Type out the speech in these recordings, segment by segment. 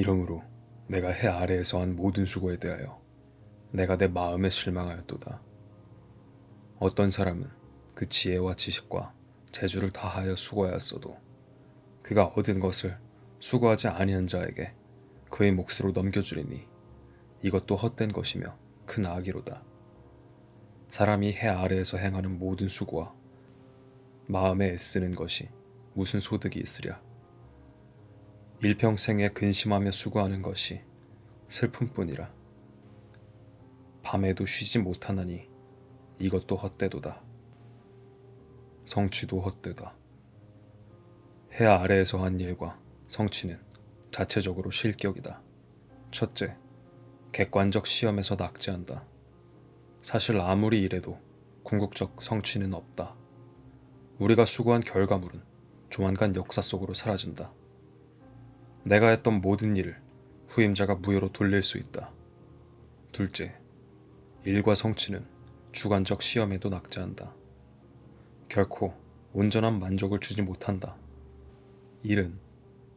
이러므로 내가 해 아래에서 한 모든 수고에 대하여 내가 내 마음에 실망하였도다. 어떤 사람은 그 지혜와 지식과 재주를 다하여 수고하였어도 그가 얻은 것을 수고하지 아니한 자에게 그의 몫으로 넘겨주리니 이것도 헛된 것이며 큰 악이로다. 사람이 해 아래에서 행하는 모든 수고와 마음에 애쓰는 것이 무슨 소득이 있으랴. 일평생에 근심하며 수고하는 것이 슬픔뿐이라. 밤에도 쉬지 못하나니 이것도 헛되도다. 성취도 헛되다. 해 아래에서 한 일과 성취는 자체적으로 실격이다. 첫째, 객관적 시험에서 낙제한다. 사실 아무리 이래도 궁극적 성취는 없다. 우리가 수고한 결과물은 조만간 역사 속으로 사라진다. 내가 했던 모든 일을 후임자가 무효로 돌릴 수 있다. 둘째, 일과 성취는 주관적 시험에도 낙제한다. 결코 온전한 만족을 주지 못한다. 일은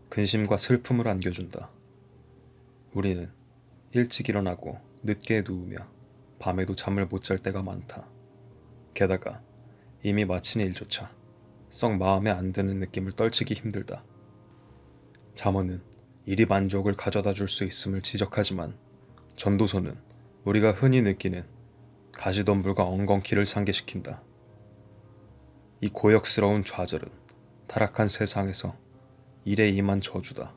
근심과 슬픔을 안겨준다. 우리는 일찍 일어나고 늦게 누우며 밤에도 잠을 못 잘 때가 많다. 게다가 이미 마친 일조차 썩 마음에 안 드는 느낌을 떨치기 힘들다. 잠언은 일이 만족을 가져다 줄 수 있음을 지적하지만 전도서는 우리가 흔히 느끼는 가시덤불과 엉겅퀴를 상기시킨다. 이 고역스러운 좌절은 타락한 세상에서 일에 임한 저주다.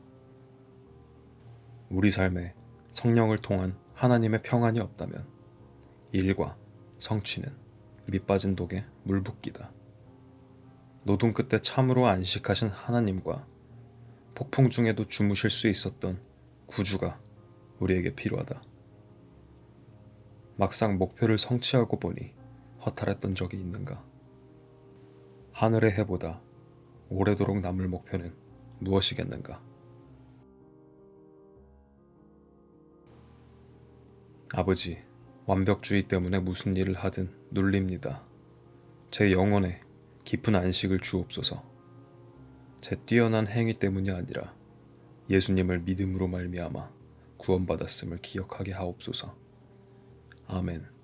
우리 삶에 성령을 통한 하나님의 평안이 없다면 일과 성취는 밑빠진 독에 물붓기다. 노동 끝에 참으로 안식하신 하나님과 폭풍 중에도 주무실 수 있었던 구주가 우리에게 필요하다. 막상 목표를 성취하고 보니 허탈했던 적이 있는가? 하늘의 해보다 오래도록 남을 목표는 무엇이겠는가? 아버지, 완벽주의 때문에 무슨 일을 하든 눌립니다. 제 영혼에 깊은 안식을 주옵소서. 제 뛰어난 행위 때문이 아니라 예수님을 믿음으로 말미암아 구원받았음을 기억하게 하옵소서. 아멘.